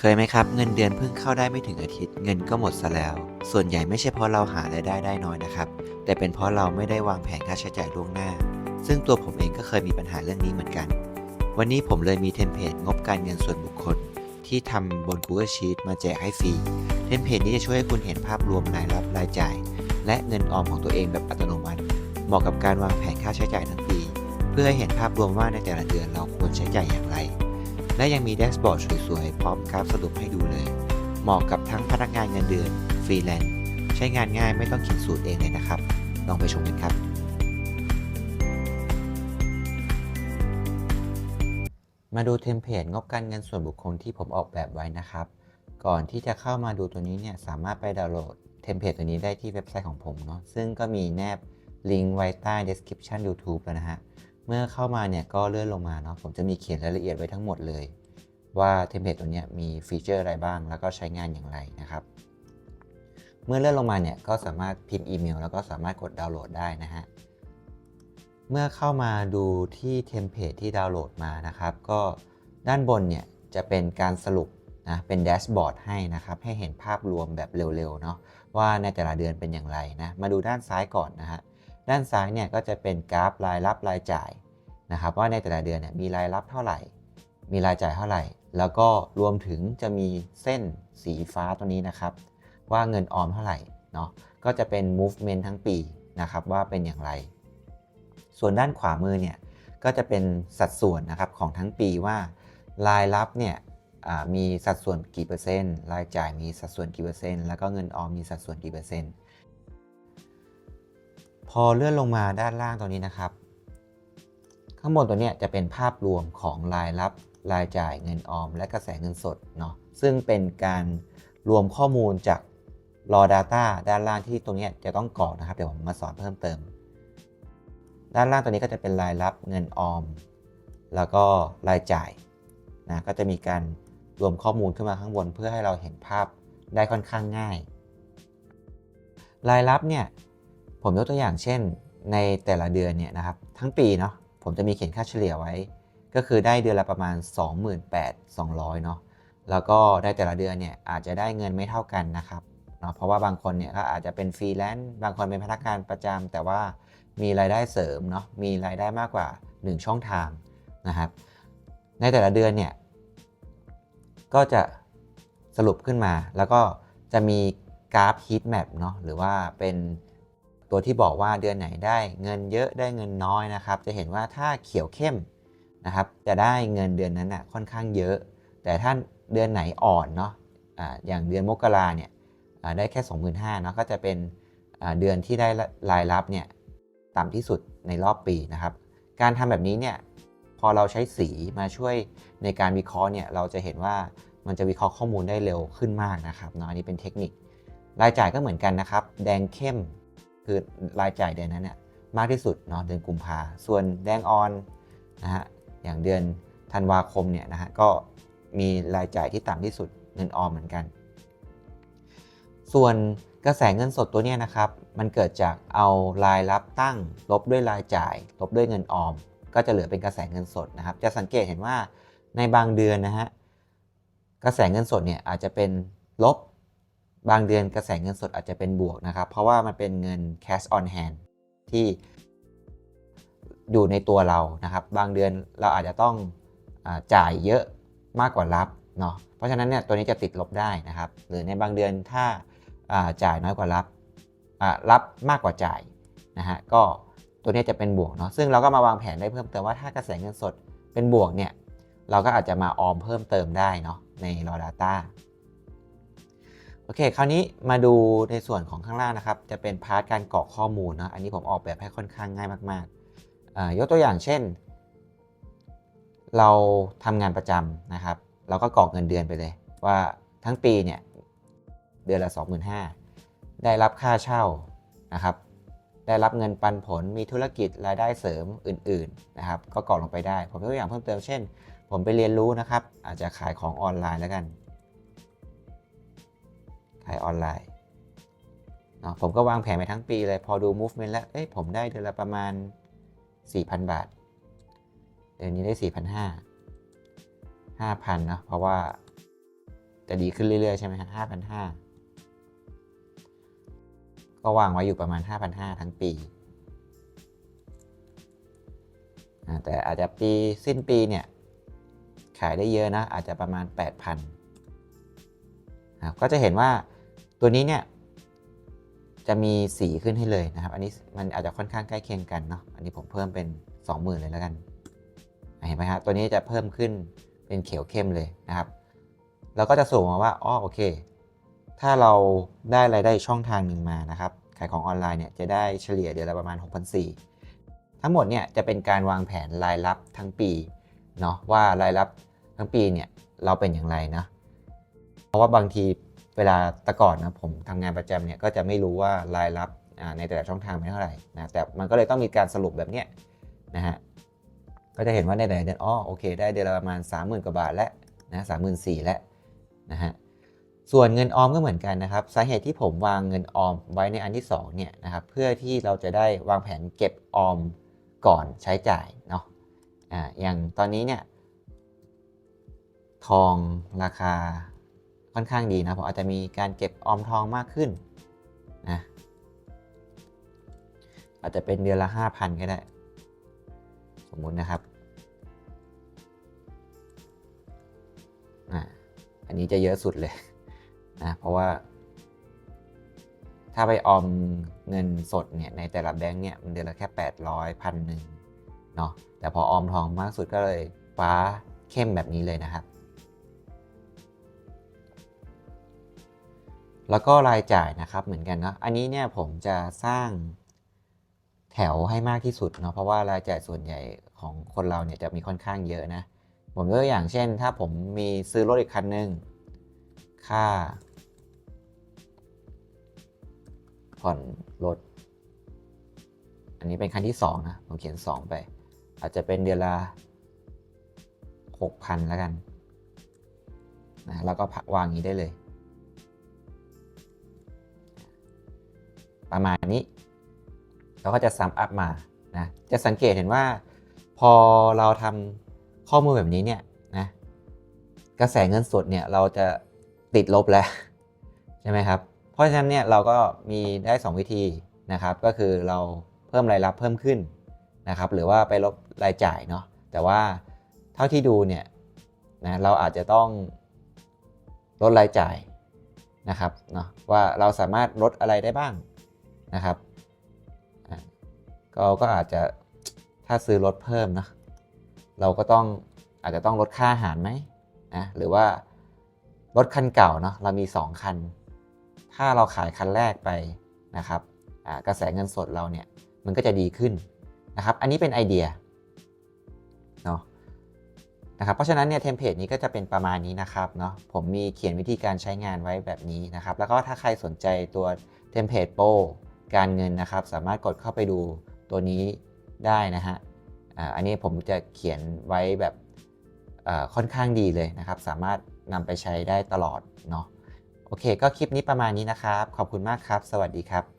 เคยไหมครับเงินเดือนเพิ่งเข้าได้ไม่ถึงอาทิตย์ เงินก็หมดซะแล้ว ส่วนใหญ่ไม่ใช่เพราะเราหารายได้ได้น้อยนะครับ แต่เป็นเพราะเราไม่ได้วางแผนค่าใช้จ่ายล่วงหน้า ซึ่งตัวผมเองก็เคยมีปัญหาเรื่องนี้เหมือนกัน วันนี้ผมเลยมีเทมเพลตงบการเงินส่วนบุคคล ที่ทำบน Google Sheet มาแจกให้ฟรีเทมเพลตนี้จะช่วยให้คุณเห็นภาพรวมรายรับรายจ่าย และเงินออมของตัวเองแบบอัตโนมัติ เหมาะกับการวางแผนค่าใช้จ่ายทั้งปี เพื่อให้เห็นภาพรวมว่าในแต่ละเดือนเราควรใช้จ่ายอย่างไร และยังมีแดชบอร์ดสวยๆ พร้อมกราฟสรุปให้ดูเลย เหมาะกับทั้งพนักงานเงินเดือนฟรีแลนซ์ใช้งานง่ายไม่ต้องเขียนสูตรเองเลยนะครับ ลองไปชมกันครับ มาดูเทมเพลตงบการเงินส่วนบุคคลที่ผมออกแบบไว้นะครับ ก่อนที่จะเข้ามาดูตัวนี้เนี่ยสามารถไปดาวน์โหลดเทมเพลตตัวนี้ได้ที่เว็บไซต์ของผมเนาะซึ่งก็มีแนบลิงก์ไว้ใต้ description YouTube แล้วนะฮะ เมื่อเข้ามาเนี่ยก็เลื่อนลงมาเนาะผมจะมีเขียนรายละเอียดไว้ทั้งหมดเลย ว่าเทมเพลตตัวนี้มีฟีเจอร์อะไรบ้าง แล้วก็ใช้งานอย่างไรนะครับ เมื่อเลื่อนลงมาเนี่ยก็สามารถพิมพ์อีเมล แล้วก็สามารถกดดาวน์โหลดได้นะฮะเมื่อเข้ามาดูที่เทมเพลตที่ดาวน์โหลดมานะครับ ก็ด้านบนเนี่ยจะเป็นการสรุปนะเป็นแดชบอร์ดให้นะครับ ให้เห็นภาพรวมแบบเร็วๆเนาะว่าในแต่ละเดือนเป็นอย่างไรนะ มาดูด้านซ้ายก่อนนะฮะด้านซ้ายเนี่ยก็จะเป็นกราฟรายรับรายจ่าย นะครับว่าในแต่ละเดือนเนี่ยมีรายรับเท่าไหร่ มีรายจ่ายเท่าไหร่ แล้วก็รวมถึงจะมีเส้นสีฟ้าตัวนี้นะครับ ว่าเงินออมเท่าไหร่เนาะก็จะเป็น movement ทั้งปีนะครับว่าเป็นอย่างไร ส่วนด้านขวามือเนี่ยก็จะเป็นสัดส่วนนะครับของทั้งปีว่ารายรับเนี่ยมีสัดส่วนกี่เปอร์เซ็นต์ รายจ่ายมีสัดส่วนกี่เปอร์เซ็นต์ แล้วก็เงินออมมีสัดส่วนกี่เปอร์เซ็นต์ พอเลื่อนลงมาด้านล่างตรงนี้นะครับ ข้างบนตัวเนี้ยจะเป็นภาพรวมของรายรับรายจ่ายเงินออม และกระแสเงินสดเนาะซึ่งเป็นการรวมข้อมูลจาก raw data ด้านล่างที่ตรงนี้จะต้องกรอกนะครับ เดี๋ยวผมมาสอนเพิ่มเติม ด้านล่างตัวนี้ก็จะเป็นรายรับเงินออม แล้วก็รายจ่ายนะก็จะมีการรวมข้อมูลขึ้นมาข้างบน เพื่อให้เราเห็นภาพได้ค่อนข้างง่าย รายรับเนี่ยผมยกตัวอย่างเช่น ในแต่ละเดือนเนี่ยนะครับทั้งปีเนาะ ผมจะมีเขียนค่าเฉลี่ยไว้ ก็คือได้เดือนละประมาณ 28,200เนาะแล้วก็ได้แต่ละเดือนเนี่ยอาจจะได้เงินไม่เท่ากันนะครับเนาะเพราะว่าบางคนเนี่ยก็อาจจะเป็นฟรีแลนซ์บางคนเป็นพนักงานประจำแต่ว่ามีรายได้เสริมเนาะมีรายได้มากกว่า 1 ช่องทางนะครับในแต่ละเดือนเนี่ยก็จะสรุปขึ้นมา แล้วก็จะมีกราฟ heat map เนาะหรือว่าเป็น ตัวที่บอกว่าเดือนไหนได้เงินเยอะได้เงินน้อยนะครับ จะเห็นว่าถ้าเขียวเข้มนะครับ จะได้เงินเดือนนั้นน่ะค่อนข้างเยอะ แต่ถ้าเดือนไหนอ่อนเนาะออย่างเดือนมกราเนี่ยได้แค่ 25,000เนาะก็จะเป็นเดือนที่ได้รายรับเนี่ยต่ำที่สุดในรอบปีนะครับ การทำแบบนี้เนี่ยพอเราใช้สีมาช่วยในการวิเคราะห์เนี่ยเราจะเห็นว่ามันจะวิเคราะห์ข้อมูลได้เร็วขึ้นมากนะครับเนาะอันนี้เป็นเทคนิค รายจ่ายก็เหมือนกันนะครับ แดงเข้ม คือรายจ่ายเดือนนั้นเนี่ยมากที่สุดเนาะเดือนกุมภาส่วนแดงอ่อนนะฮะอย่างเดือนธันวาคมเนี่ยนะฮะก็มีรายจ่ายที่ต่ำที่สุดเงินออมเหมือนกัน ส่วนกระแสเงินสดตัวเนี้ยนะครับมันเกิดจากเอารายรับตั้ง ลบด้วยรายจ่าย ลบด้วยเงินออม ก็จะเหลือเป็นกระแสเงินสดนะครับ จะสังเกตเห็นว่าในบางเดือนนะฮะกระแสเงินสดเนี่ยอาจจะเป็นลบ บางเดือนกระแสเงินสดอาจจะเป็นบวกนะครับ เพราะว่ามันเป็นเงิน cash on hand ที่อยู่ในตัวเรานะครับ บางเดือนเราอาจจะต้องอจ่ายเยอะมากกว่ารับเนาะเพราะฉะนั้นเนี่ยตัวนี้จะติดลบได้นะครับ หรือในบางเดือนถ้าาจ่ายน้อยกว่ารับรับมากกว่าจ่ายนะฮะก็ตัวนี้จะเป็นบวกเนาะซึ่งเราก็มาวางแผนได้เพิ่มเติมว่าถ้ากระแสเงินสดเป็นบวกเนี่ยเราก็อาจจะมาออมเพิ่มเติมได้เนาะใน raw data โอเค คราวนี้มาดูในส่วนของข้างล่างนะครับ จะเป็นพาร์ทการกรอกข้อมูลนะอันนี้ผมออกแบบให้ค่อนข้างง่ายมากๆ ยกตัวอย่างเช่น เราทำงานประจำนะครับ เราก็กรอกเงินเดือนไปเลย ว่าทั้งปีเนี่ยเดือนละ 25,000 ได้รับค่าเช่านะครับ ได้รับเงินปันผล มีธุรกิจรายได้เสริมอื่นๆนะครับ ก็กรอกลงไปได้ ผมยกตัวอย่างเพิ่มเติมเช่น ผมไปเรียนรู้นะครับ อาจจะขายของออนไลน์แล้วกัน ขายออนไลน์เนาะผมก็วางแผนไปทั้งปีเลย พอดู movement แล้ว เอ้ยผมได้เดือนละประมาณ 4,000 บาท เดือนนี้ได้ 4,500 5,000นาะเพราะว่าจะดีขึ้นเรื่อยๆ ใช่ไหมฮะห้าพันห้าก็วางไว้อยู่ประมาณ 5,500 ทั้งปีแต่อาจจะปีสิ้นปีเนี่ย ขายได้เยอะนะ อาจจะประมาณ 8,000นะก็จะเห็นว่า ตัวนี้เนี่ยจะมีสีขึ้นให้เลยนะครับ อันนี้มันอาจจะค่อนข้างใกล้เคียงกันเนาะ อันนี้ผมเพิ่มเป็น 20,000 เลยแล้วกัน เห็นไหมครับตัวนี้จะเพิ่มขึ้นเป็นเขียวเข้มเลยนะครับ เราก็จะสูงมาว่า อ๋อ โอเค ถ้าเราได้รายได้ช่องทางหนึ่งมานะครับ ขายของออนไลน์เนี่ยจะได้เฉลี่ยเดือนละประมาณ 6,400 ทั้งหมดเนี่ยจะเป็นการวางแผนรายรับทั้งปีเนาะว่ารายรับทั้งปีเนี่ยเราเป็นอย่างไรนะ เพราะว่าบางที เวลาแตะก่อนนะผมทำงานประจำเนี่ยก็จะไม่รู้ว่ารายรับในแต่ละช่องทางเป็นเท่าไหร่นะแต่มันก็เลยต้องมีการสรุปแบบเนี้ยนะฮะก็จะเห็นว่าในแต่ละเดือนอ๋อโอเค ได้เดือนละประมาณ 30,000 กว่าบาทแล้วนะสามหมื่นสี่แล้วนะฮะส่วนเงินออมก็เหมือนกันนะครับสาเหตุที่ผมวางเงินออมไว้ในอันที่2เนี่ยนะครับเพื่อที่เราจะได้วางแผนเก็บออมก่อนใช้จ่ายเนาะอ่าอย่างตอนนี้เนี่ยทองราคา ค่อนข้างดีนะผมอาจจะมีการเก็บออมทองมากขึ้นนะอาจจะเป็นเดือนละ 5,000 ก็ได้ สมมุตินะครับอันนี้จะเยอะสุดเลยนะเพราะว่า ถ้าไปออมเงินสดเนี่ยในแต่ละแบงค์เนี่ยมันเดือนละแค่ 800พันหนึ่งเนาะแต่พอออมทองมากสุดก็เลยฟ้าเข้มแบบนี้เลยนะครับ แล้วก็รายจ่ายนะครับเหมือนกันเนาะอันนี้เนี่ยผมจะสร้างแถวให้มากที่สุดเนาะเพราะว่ารายจ่ายส่วนใหญ่ของคนเราเนี่ยจะมีค่อนข้างเยอะนะ ผมยกตัวอย่างเช่น ถ้าผมมีซื้อรถอีกคันหนึ่งค่า ผ่อนรถ อันนี้เป็นคันที่ 2 นะ ผมเขียน 2 ไป อาจจะเป็นเดือนละ6,000แล้วกันนะแล้วก็วางอย่างนี้ได้เลย ประมาณนี้ เราก็จะซัมอัพมานะจะสังเกตเห็นว่า พอเราทำข้อมูลแบบนี้เนี่ยนะกระแสเงินสดเนี่ยเราจะติดลบแล้วใช่ไหมครับ เพราะฉะนั้นเนี่ยเราก็มีได้ 2 วิธีนะครับ ก็คือเราเพิ่มรายรับเพิ่มขึ้นนะครับ หรือว่าไปลบรายจ่ายเนาะแต่ว่าเท่าที่ดูเนี่ยนะเราอาจจะต้องลดรายจ่ายนะครับเนาะว่าเราสามารถลดอะไรได้บ้าง นะครับก็อาจจะถ้าซื้อรถเพิ่มนะเราก็ต้องอาจจะต้องลดค่าอาหารไหมนะหรือว่ารถคันเก่าเนาะเรามี 2 คัน ถ้าเราขายคันแรกไปนะครับกระแสเงินสดเราเนี่ยมันก็จะดีขึ้นนะครับ อันนี้เป็นไอเดียเนาะนะครับเพราะฉะนั้นเนี่ยเทมเพลตนี้ก็จะเป็นประมาณนี้นะครับเนาะผมมีเขียนวิธีการใช้งานไว้แบบนี้นะครับ แล้วก็ถ้าใครสนใจตัวเทมเพลตโปร การเงินนะครับ สามารถกดเข้าไปดูตัวนี้ได้นะฮะอันนี้ผมจะเขียนไว้แบบค่อนข้างดีเลยนะครับ สามารถนำไปใช้ได้ตลอดเนาะโอเค ก็คลิปนี้ประมาณนี้นะครับ ขอบคุณมากครับ สวัสดีครับ